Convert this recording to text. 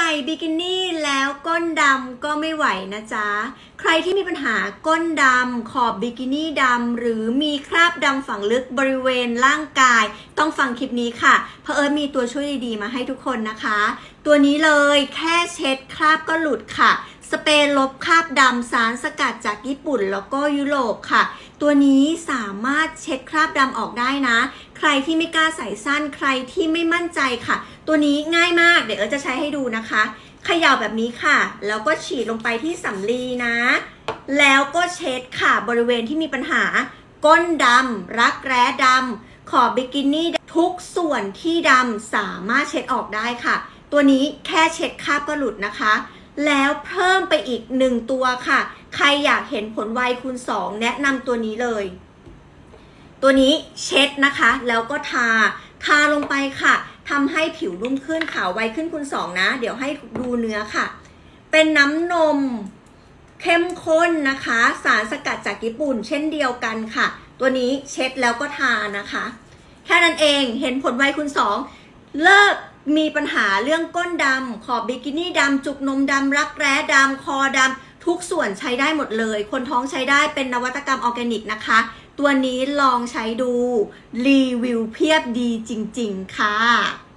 ใส่บิกินี่แล้วก้นดำก็ไม่ไหวนะจ๊ะ ใครที่มีปัญหาก้นดำขอบบิกินี่ดำหรือมีคราบดำฝังลึกบริเวณร่างกาย ต้องฟังคลิปนี้ค่ะ เพราะเอิญมีตัวช่วยดีๆมาให้ทุกคนนะคะ ตัวนี้เลยแค่เช็ดคราบก็หลุดค่ะ สเปรย์ลบคราบดำสารสกัดจากญี่ปุ่นแล้วก็ยุโรปค่ะ ตัวนี้สามารถเช็ดคราบดำออกได้นะ ใครที่ไม่กล้าใส่สั้นใครที่ไม่มั่นใจค่ะ ตัวนี้ง่ายมากเดี๋ยวเอิร์ธจะใช้ให้ดูนะคะเขย่าแบบนี้ค่ะ แล้วก็ฉีดลงไปที่สำลีนะ แล้วก็เช็ดค่ะบริเวณที่มีปัญหา ก้นดำรักแร้ดำขอบบิกินี่ทุกส่วนที่ดำสามารถเช็ดออกได้ค่ะ ตัวนี้แค่เช็ดคราบก็หลุดนะคะ แล้วเพิ่มไปอีกหนึ่งตัวค่ะ ใครอยากเห็นผลไวคูณ 2 แนะนำตัวนี้เลย ตัวนี้เช็ดนะคะ แล้วก็ทา ทาลงไปค่ะทำให้ผิวนุ่มขึ้นขาวไวขึ้นคูณ2นะ เดี๋ยวให้ดูเนื้อค่ะ เป็นน้ำนมเข้มข้นนะคะ สารสกัดจากญี่ปุ่น เช่นเดียวกันค่ะ ตัวนี้เช็ดแล้วก็ทานะคะ แค่นั้นเองเห็นผลไวคูณ2เลิกมีปัญหาเรื่องก้นดำขอบบิกินี่ดำจุกนมดำรักแร้ดำคอดำ ทุกส่วนใช้ได้หมดเลย คนท้องใช้ได้เป็นนวัตกรรมออร์แกนิกนะคะ ตัวนี้ลองใช้ดู รีวิวเพียบดีจริง ๆ ค่ะ